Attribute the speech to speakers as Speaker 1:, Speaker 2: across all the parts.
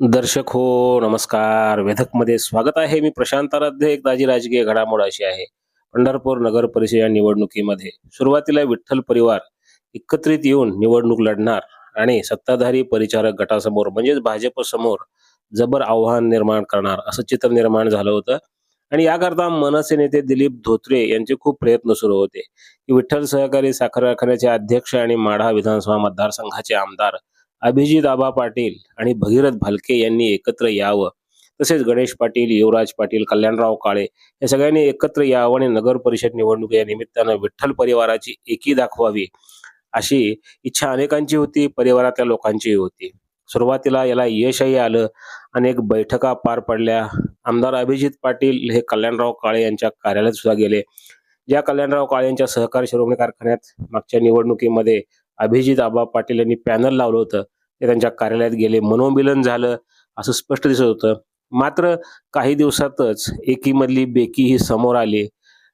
Speaker 1: दर्शक हो नमस्कार. वेधकमध्ये स्वागत आहे. मी प्रशांत आराध्य. एक ताजी राजकीय घडामोड अशी आहे. पंढरपूर नगर परिषद या निवडणुकीमध्ये सुरुवातीला विठ्ठल परिवार एकत्रित येऊन निवडणूक लढणार आणि सत्ताधारी परिचारक गटासमोर म्हणजेच भाजप समोर जबर आव्हान निर्माण करणार असं चित्र निर्माण झालं होतं. आणि याकरता मनसे नेते दिलीप धोत्रे यांचे खूप प्रयत्न सुरू होते. की विठ्ठल सहकारी साखर कारखान्याचे अध्यक्ष आणि माढा विधानसभा मतदारसंघाचे आमदार अभिजित आबा पाटील आणि भगीरथ भालके यांनी एकत्र यावं. तसेच गणेश पाटील युवराज पाटील कल्याणराव काळे या सगळ्यांनी एकत्र यावं आणि नगर परिषद निवडणूक या निमित्तानं विठ्ठल परिवाराची एकी दाखवावी अशी इच्छा अनेकांची होती परिवारातल्या लोकांचीही होती. सुरुवातीला याला यशही आलं. अनेक बैठका पार पडल्या. आमदार अभिजित पाटील हे कल्याणराव काळे यांच्या कार्यालयात सुद्धा गेले. ज्या कल्याणराव काळे यांच्या सहकारी शिरोमणी कारखान्यात मागच्या निवडणुकीमध्ये अभिजित आबा पाटील यांनी पॅनल लावलं होतं. ते त्यांच्या कार्यालयात गेले. मनोमिलन झालं असं स्पष्ट दिसत होतं. मात्र काही दिवसातच एकीमधली बेकी ही समोर आली.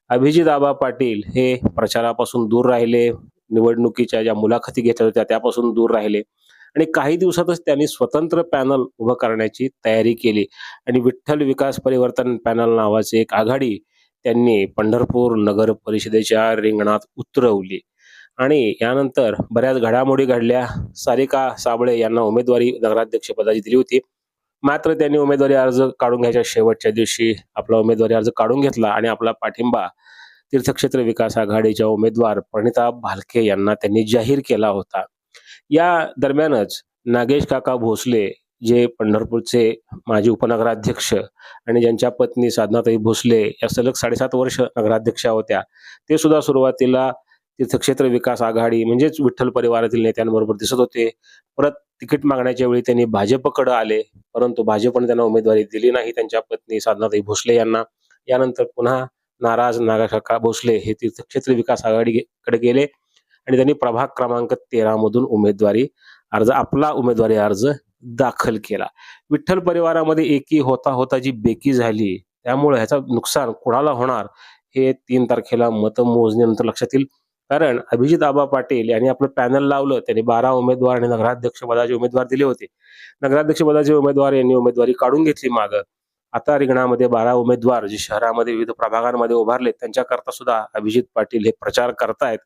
Speaker 1: अभिजित आबा पाटील हे प्रचारापासून दूर राहिले. निवडणुकीच्या ज्या मुलाखती घेतल्या होत्या त्यापासून दूर राहिले. आणि काही दिवसातच त्यांनी स्वतंत्र पॅनल उभं करण्याची तयारी केली. आणि विठ्ठल विकास परिवर्तन पॅनल नावाची एक आघाडी त्यांनी पंढरपूर नगर परिषदेच्या रिंगणात उतरवली. आणि यानंतर बऱ्याच घडामोडी घडल्या. सारिका साबळे यांना उमेदवारी नगराध्यक्ष पदाची दिली होती. मात्र त्यांनी उमेदवारी अर्ज काढून घ्यायच्या शेवटच्या दिवशी आपला उमेदवारी अर्ज काढून घेतला आणि आपला पाठिंबा तीर्थक्षेत्र विकास आघाडीच्या उमेदवार प्रणिता भालके यांना त्यांनी जाहीर केला होता. या दरम्यानच नागेश काका भोसले जे पंढरपूरचे माजी उपनगराध्यक्ष आणि ज्यांच्या पत्नी साधनाताई भोसले या सलग साडेसात वर्ष नगराध्यक्षा होत्या ते सुद्धा सुरुवातीला तीर्थक्षेत्र विकास आघाडी म्हणजेच विठ्ठल परिवारातील नेत्यांबरोबर दिसत होते. परत तिकीट मागण्याच्या वेळी त्यांनी भाजपकडे आले परंतु भाजपने त्यांना उमेदवारी दिली नाही. त्यांच्या पत्नी साधनाताई भोसले यांना. यानंतर पुन्हा नाराज नागाकाका भोसले हे तीर्थक्षेत्र विकास आघाडीकडे गेले आणि त्यांनी प्रभाग क्रमांक तेरा मधून उमेदवारी अर्ज आपला उमेदवारी अर्ज दाखल केला. विठ्ठल परिवारामध्ये एकी होता होता जी बेकी झाली त्यामुळे ह्याचा नुकसान कुणाला होणार हे तीन तारखेला मतमोजणीनंतर लक्षात येईल. कारण अभिजित आबा पाटील यांनी आपलं पॅनल लावलं त्यांनी बारा उमेदवार आणि नगराध्यक्ष पदाचे उमेदवार दिले होते. नगराध्यक्ष पदाचे उमेदवार यांनी उमेदवारी काढून घेतली माग. आता रिंगणामध्ये बारा उमेदवार जे शहरामध्ये विविध प्रभागांमध्ये उभारले त्यांच्याकरता सुद्धा अभिजित पाटील हे प्रचार करतायत.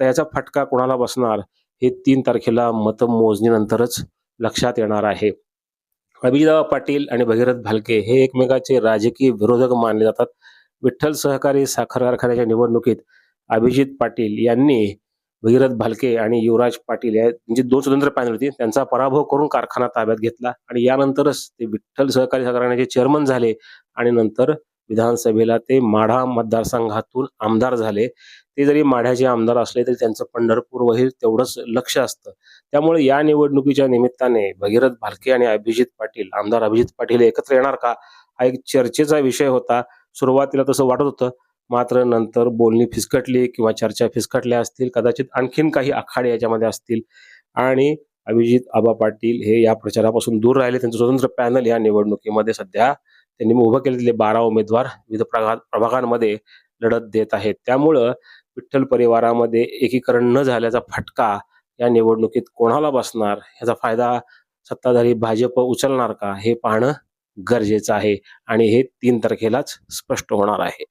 Speaker 1: तर याचा फटका कोणाला बसणार? हे तीन तारखेला मतमोजणीनंतरच लक्षात येणार आहे. अभिजितराव पाटील आणि भगीरथ भालके हे एकमेकाचे राजकीय विरोधक मानले जातात. विठ्ठल सहकारी साखर कारखान्याच्या निवडणुकीत अभिजित पाटील यांनी भगीरथ भालके आणि युवराज पाटील या म्हणजे दोन स्वतंत्र पॅनल होती. त्यांचा पराभव करून कारखाना ताब्यात घेतला आणि यानंतरच ते विठ्ठल सहकारी साखर चेअरमन झाले आणि नंतर विधानसभेला ते माढा मतदारसंघातून आमदार झाले. ते जरी माढ्याचे आमदार असले तरी त्यांचं पंढरपूरवरील तेवढंच लक्ष असतं. त्यामुळे या निवडणुकीच्या निमित्ताने भगीरथ भालके आणि अभिजित पाटील आमदार अभिजित पाटील एकत्र येणार का? हा एक चर्चेचा विषय होता. सुरुवातीला तसं वाटत होतं. मात्र नंतर बोलणी फिसकटली किंवा चर्चा फिसकटल्या असतील कदाचित आणखीन काही आखाडे याच्यामध्ये असतील. आणि अभिजित आबा पाटील हे या प्रचारापासून दूर राहिले. त्यांचं स्वतंत्र पॅनल या निवडणुकीमध्ये सध्या त्यांनी उभं केलेले बारा उमेदवार विविध प्रभागांमध्ये लढत देत आहेत. त्यामुळं विठ्ठल परिवारामध्ये एकीकरण न झाल्याचा फटका या निवडणुकीत कोणाला बसणार? याचा फायदा सत्ताधारी भाजप उचलणार का? हे पाहणं गरजेचं आहे. आणि हे तीन तारखेलाच स्पष्ट होणार आहे.